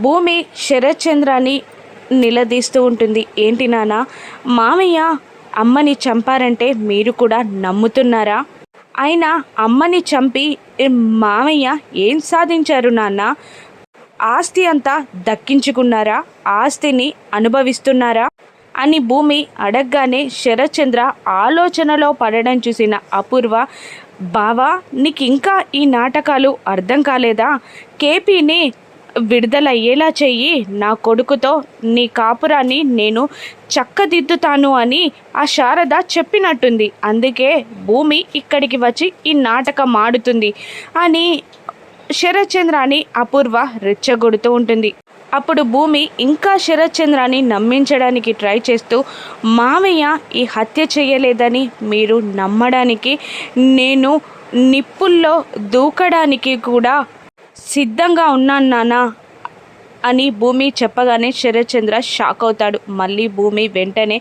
భూమి శరత్చంద్రాన్ని నిలదీస్తూ ఉంటుంది. ఏంటి నాన్న? మామయ్య అమ్మని చంపారంటే మీరు కూడా నమ్ముతున్నారా? ఆయన అమ్మని చంపి మామయ్య ఏం సాధించారు నాన్న? ఆస్తి అంతా దక్కించుకున్నారా? ఆస్తిని అనుభవిస్తున్నారా? అని భూమి అడగగానే శరత్చంద్ర ఆలోచనలో పడడం చూసిన అపూర్వ బావా నీకు ఇంకా ఈ నాటకాలు అర్థం కాలేదా? కేపీని విడుదలయ్యేలా చెయ్యి. నా కొడుకుతో నీ కాపురాన్ని నేను చక్కదిద్దుతాను అని ఆ శారద చెప్పినట్టుంది. అందుకే భూమి ఇక్కడికి వచ్చి ఈ నాటకం ఆడుతుంది అని శరత్చంద్రాన్ని అపూర్వ రెచ్చగొడుతూ ఉంటుంది. అప్పుడు భూమి ఇంకా శరత్చంద్రాన్ని నమ్మించడానికి ట్రై చేస్తూ మావయ్య ఈ హత్య చేయలేదని మీరు నమ్మడానికి నేను నిప్పుల్లో దూకడానికి కూడా సిద్ధంగా ఉన్నాను నానా అని భూమి చెప్పగానే శరత్చంద్ర షాక్ అవుతాడు. మళ్ళీ భూమి వెంటనే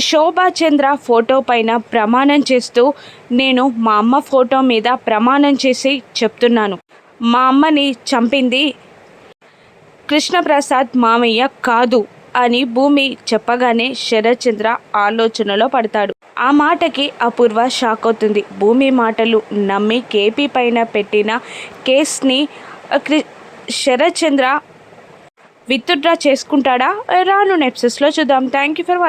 శోభాచంద్ర ఫోటో పైన ప్రమాణం చేస్తూ నేను మా అమ్మ ఫోటో మీద ప్రమాణం చేసి చెప్తున్నాను. మా అమ్మని చంపింది కృష్ణప్రసాద్ మామయ్య కాదు అని భూమి చెప్పగానే శరత్చంద్ర ఆలోచనలో పడతాడు. ఆ మాటకి అపూర్వ షాక్ అవుతుంది. భూమి మాటలు నమ్మి కేపీ పైన పెట్టిన కేస్ని శరత్ చంద్ర విత్డ్రా చేసుకుంటాడా? రాను నెప్సెస్లో చూద్దాం. Thank you for watching